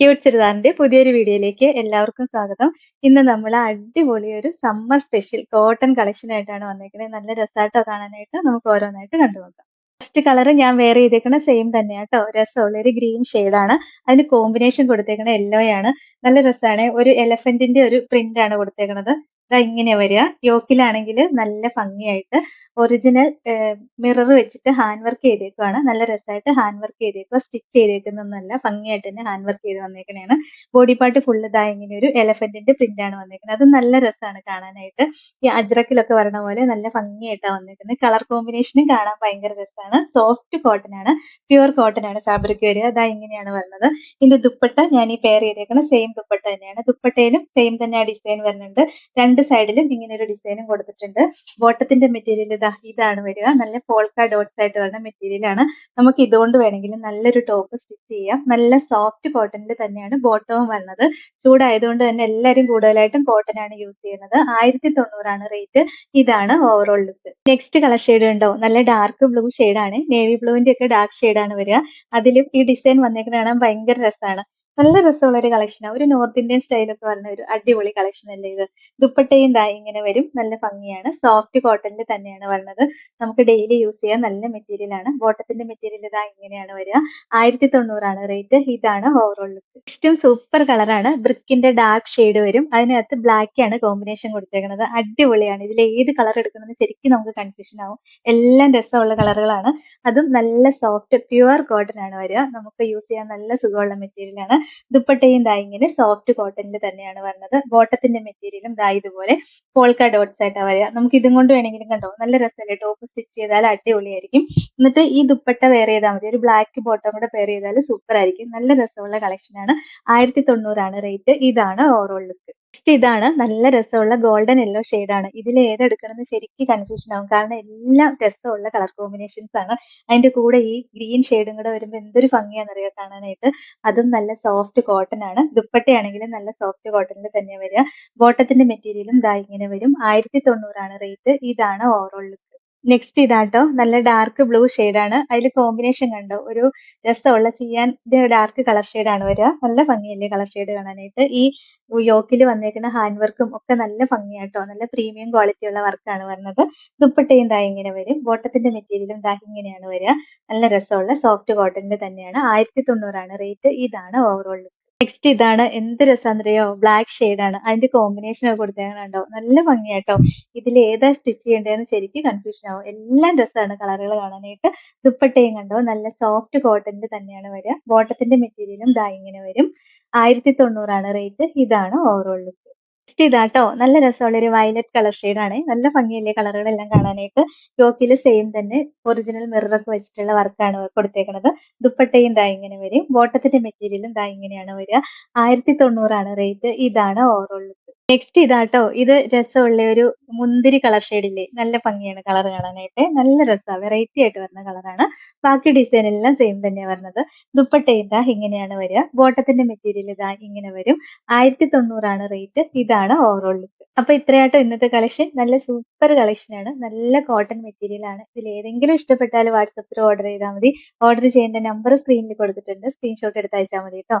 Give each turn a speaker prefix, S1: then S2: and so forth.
S1: cute ചെറുതാറിന്റെ പുതിയൊരു വീഡിയോയിലേക്ക് എല്ലാവർക്കും സ്വാഗതം ഇന്ന് നമ്മൾ അടിപൊളി ഒരു സമ്മർ സ്പെഷ്യൽ കോട്ടൺ കളക്ഷൻ ആയിട്ടാണ് വന്നിരിക്കുന്നത് നല്ല രസമായിട്ട് കാണാനായിട്ട് നമുക്ക് ഓരോന്നായിട്ട് കണ്ടു നോക്കാം ഫസ്റ്റ് കളർ ഞാൻ വെയർ ചെയ്തേക്കണ സെയിം തന്നെ കേട്ടോ രസമുള്ള ഒരു ഗ്രീൻ ആണ് അതിന് കോമ്പിനേഷൻ കൊടുത്തേക്കുന്നത് യെല്ലോ ആണ് നല്ല രസമാണ് ഒരു എലഫന്റിന്റെ ഒരു പ്രിന്റ് ആണ് കൊടുത്തേക്കുന്നത് ഇതാ ഇങ്ങനെ വരിക യോക്കിലാണെങ്കിൽ നല്ല ഭംഗിയായിട്ട് ഒറിജിനൽ മിറർ വെച്ചിട്ട് ഹാൻഡ് വർക്ക് ചെയ്തേക്കുവാണ് നല്ല രസമായിട്ട് ഹാൻഡ് വർക്ക് ചെയ്തേക്കുക സ്റ്റിച്ച് ചെയ്തേക്കുന്നൊന്നല്ല ഭംഗിയായിട്ട് തന്നെ ഹാൻഡ് വർക്ക് ചെയ്ത് വന്നേക്കണേണ് ബോഡി പാർട്ട് ഫുൾ ഇതാ ഇങ്ങനെ ഒരു എലഫന്റിന്റെ പ്രിന്റ് ആണ് വന്നേക്കുന്നത് അത് നല്ല രസമാണ് കാണാനായിട്ട് ഈ അജ്രക്കിലൊക്കെ വരണ പോലെ നല്ല ഭംഗിയായിട്ടാണ് വന്നേക്കുന്നത് കളർ കോമ്പിനേഷനും കാണാൻ ഭയങ്കര രസമാണ് സോഫ്റ്റ് കോട്ടൺ ആണ് പ്യുവർ കോട്ടൺ ആണ് ഫാബ്രിക് വരിക അതാ ഇങ്ങനെയാണ് വരുന്നത് ഇതിന്റെ ദുപ്പട്ട ഞാൻ ഈ പെയർ ചെയ്തേക്കുന്നത് സെയിം ദുപ്പട്ട തന്നെയാണ് ദുപ്പട്ടയിലും സെയിം തന്നെ ഡിസൈൻ വരുന്നുണ്ട് രണ്ട് രണ്ട് സൈഡിലും ഇങ്ങനെ ഒരു ഡിസൈനും കൊടുത്തിട്ടുണ്ട് ബോട്ടത്തിന്റെ മെറ്റീരിയൽ ഇതാ ഇതാണ് വരിക നല്ല പോൾക്ക ഡോട്ട്സ് ആയിട്ട് വരുന്ന മെറ്റീരിയൽ ആണ് നമുക്ക് ഇതുകൊണ്ട് വേണമെങ്കിൽ നല്ലൊരു ടോപ്പ് സ്റ്റിച്ച് ചെയ്യാം നല്ല സോഫ്റ്റ് കോട്ടണിൽ തന്നെയാണ് ബോട്ടവും വരുന്നത് ചൂടായതുകൊണ്ട് തന്നെ എല്ലാവരും കൂടുതലായിട്ടും കോട്ടൺ ആണ് യൂസ് ചെയ്യുന്നത് ആയിരത്തി തൊണ്ണൂറാണ് റേറ്റ് ഇതാണ് overall look next colour shade ഉണ്ടോ നല്ല ഡാർക്ക് ബ്ലൂ ആണ് നേവി ബ്ലൂവിന്റെ ഒക്കെ ഡാർക്ക് ആണ് വരിക അതിലും ഈ ഡിസൈൻ വന്നിരിക്കുന്നത് കാണാൻ ഭയങ്കര രസമാണ് നല്ല രസമുള്ള ഒരു കളക്ഷനാണ് ഒരു നോർത്ത് ഇന്ത്യൻ സ്റ്റൈൽ ഒക്കെ പറഞ്ഞ ഒരു അടിപൊളി കളക്ഷൻ അല്ലേ ഇത് ദുപ്പട്ടയും ദാ ഇങ്ങനെ വരും നല്ല ഭംഗിയാണ് സോഫ്റ്റ് കോട്ടണിൽ തന്നെയാണ് വരുന്നത് നമുക്ക് ഡെയിലി യൂസ് ചെയ്യാൻ നല്ല മെറ്റീരിയൽ ആണ് ബോട്ടത്തിന്റെ മെറ്റീരിയൽ ഇതാ ഇങ്ങനെയാണ് വരിക ആയിരത്തി തൊണ്ണൂറാണ് റേറ്റ് ഇതാണ് ഓവറോൾ ലുക്ക് നെക്സ്റ്റും സൂപ്പർ കളറാണ് ബ്രിക്കിന്റെ ഡാർക്ക് ഷെയ്ഡ് വരും അതിനകത്ത് ബ്ലാക്ക് ആണ് കോമ്പിനേഷൻ കൊടുത്തേക്കുന്നത് അടിപൊളിയാണ് ഇതിൽ ഏത് കളർ എടുക്കണമെന്ന് ശരിക്കും നമുക്ക് കൺഫ്യൂഷൻ ആവും എല്ലാം രസമുള്ള കളറുകളാണ് അതും നല്ല സോഫ്റ്റ് പ്യുവർ കോട്ടൺ ആണ് വരിക നമുക്ക് യൂസ് ചെയ്യാൻ നല്ല സുഖമുള്ള മെറ്റീരിയൽ ആണ് ദുപ്പട്ടയും ദായിങ്ങിന് ഇങ്ങനെ സോഫ്റ്റ് കോട്ടണിൽ തന്നെയാണ് വന്നത് ബോട്ടത്തിന്റെ മെറ്റീരിയലും ദാ ഇതുപോലെ പോൾക്ക ഡോട്ട്സ് ആയിട്ടാണ് വരിക നമുക്ക് ഇതും കൊണ്ട് വേണമെങ്കിലും കണ്ടോ നല്ല രസമല്ലേ ടോപ്പ് സ്റ്റിച്ച് ചെയ്താൽ അടിപൊളിയായിരിക്കും എന്നിട്ട് ഈ ദുപ്പട്ട വെയർ ചെയ്താൽ മതി ഒരു ബ്ലാക്ക് ബോട്ടം കൂടെ വെയർ ചെയ്താൽ സൂപ്പർ ആയിരിക്കും നല്ല രസമുള്ള കളക്ഷനാണ് ആയിരത്തി തൊണ്ണൂറാണ് റേറ്റ് ഇതാണ് ഓവറോൾ ലുക്ക് നെക്സ്റ്റ് ഇതാണ് നല്ല രസമുള്ള ഗോൾഡൻ യെല്ലോ ആണ് ഇതിൽ ഏതെടുക്കണമെന്ന് ശരിക്കും കൺഫ്യൂഷൻ ആവും കാരണം എല്ലാം രസമുള്ള കളർ കോമ്പിനേഷൻസ് ആണ് അതിന്റെ കൂടെ ഈ ഗ്രീൻ ഷെയ്ഡും കൂടെ വരുമ്പോൾ എന്തൊരു അറിയാം കാണാനായിട്ട് അതും നല്ല സോഫ്റ്റ് കോട്ടൺ ആണ് ദുപ്പട്ടയാണെങ്കിലും നല്ല സോഫ്റ്റ് കോട്ടണിൽ തന്നെ വരിക ബോട്ടത്തിന്റെ മെറ്റീരിയലും ദാ ഇങ്ങനെ വരും ആയിരത്തി തൊണ്ണൂറാണ് റേറ്റ് ഇതാണ് ഓവറോൾ ലുക്ക് നെക്സ്റ്റ് ഇതാട്ടോ നല്ല ഡാർക്ക് ബ്ലൂ ആണ് അതിൽ കോമ്പിനേഷൻ കണ്ടോ ഒരു രസമുള്ള ചെയ്യാൻ ഡാർക്ക് കളർ ആണ് വരിക നല്ല ഭംഗിയല്ലേ കളർ ഷെയ്ഡ് കാണാനായിട്ട് ഈ യോക്കിൽ വന്നേക്കുന്ന ഹാൻഡ് വർക്കും ഒക്കെ നല്ല ഭംഗിയാട്ടോ നല്ല പ്രീമിയം ക്വാളിറ്റി ഉള്ള വർക്കാണ് വരുന്നത് ദുപ്പട്ടയും ദാ ഇങ്ങനെ വരും ബോട്ടത്തിന്റെ മെറ്റീരിയലും ദാ ഇങ്ങനെയാണ് വരിക നല്ല രസമുള്ള സോഫ്റ്റ് കോട്ടന്റെ തന്നെയാണ് ആയിരത്തി തൊണ്ണൂറാണ് റേറ്റ് ഇതാണ് ഓവറോൾ നെക്സ്റ്റ് ഇതാണ് എന്ത് രസാന്നറിയോ ബ്ലാക്ക് ഷെയ്ഡ് ആണ് അതിന്റെ കോമ്പിനേഷൻ ഒക്കെ കൊടുത്തേക്കണുണ്ടോ നല്ല ഭംഗിയാട്ടോ ഇതിൽ ഏതാ സ്റ്റിച്ച് ചെയ്യേണ്ടതെന്ന് ശരിക്കും കൺഫ്യൂഷൻ ആവും എല്ലാം രസമാണ് കളറുകൾ കാണാനായിട്ട് ദുപ്പട്ടയും കണ്ടോ നല്ല സോഫ്റ്റ് കോട്ടന്റെ തന്നെയാണ് വരിക ബോട്ടത്തിന്റെ മെറ്റീരിയലും ദാ ഇങ്ങനെ വരും ആയിരത്തി തൊണ്ണൂറാണ് റേറ്റ് ഇതാണ് ഓവറോൾ ലുക്ക് നെക്സ്റ്റ് ഇതാട്ടോ നല്ല രസമുള്ള ഒരു വയലറ്റ് കളർ ആണ് നല്ല ഭംഗിയല്ലേ കളറുകളെല്ലാം കാണാനായിട്ട് ടോക്കിൽ സെയിം തന്നെ ഒറിജിനൽ മിററൊക്കെ വെച്ചിട്ടുള്ള വർക്കാണ് കൊടുത്തേക്കുന്നത് ദുപ്പട്ടയും ദാ ഇങ്ങനെ വരും ബോട്ടത്തിന്റെ മെറ്റീരിയലും ദാ ഇങ്ങനെയാണ് വരിക ആയിരത്തി തൊണ്ണൂറാണ് റേറ്റ് ഇതാണ് ഓവറോൾ നെക്സ്റ്റ് ഇതാട്ടോ ഇത് രസമുള്ള ഒരു മുന്തിരി കളർ ഷെയ്ഡില്ലേ നല്ല ഭംഗിയാണ് കളർ കാണാനായിട്ട് നല്ല രസമാണ് വെറൈറ്റി ആയിട്ട് വരുന്ന കളറാണ് ബാക്കി ഡിസൈൻ എല്ലാം സെയിം തന്നെയാണ് വരുന്നത് ദുപ്പട്ട ഇതാ ഇങ്ങനെയാണ് വരിക ബോട്ടത്തിന്റെ മെറ്റീരിയൽ ഇതാ ഇങ്ങനെ വരും ആയിരത്തി തൊണ്ണൂറാണ് റേറ്റ് ഇതാണ് ഓവറോൾ ലുക്ക് അപ്പൊ ഇത്രയാട്ടോ ഇന്നത്തെ കളക്ഷൻ നല്ല സൂപ്പർ കളക്ഷനാണ് നല്ല കോട്ടൺ മെറ്റീരിയൽ ആണ് ഇതിൽ ഏതെങ്കിലും ഇഷ്ടപ്പെട്ടാൽ വാട്സപ്പിൽ ഓർഡർ ചെയ്താൽ മതി ഓർഡർ ചെയ്യേണ്ട നമ്പർ സ്ക്രീനിൽ കൊടുത്തിട്ടുണ്ട് സ്ക്രീൻഷോട്ട് എടുത്ത് അയച്ചാൽ മതി കേട്ടോ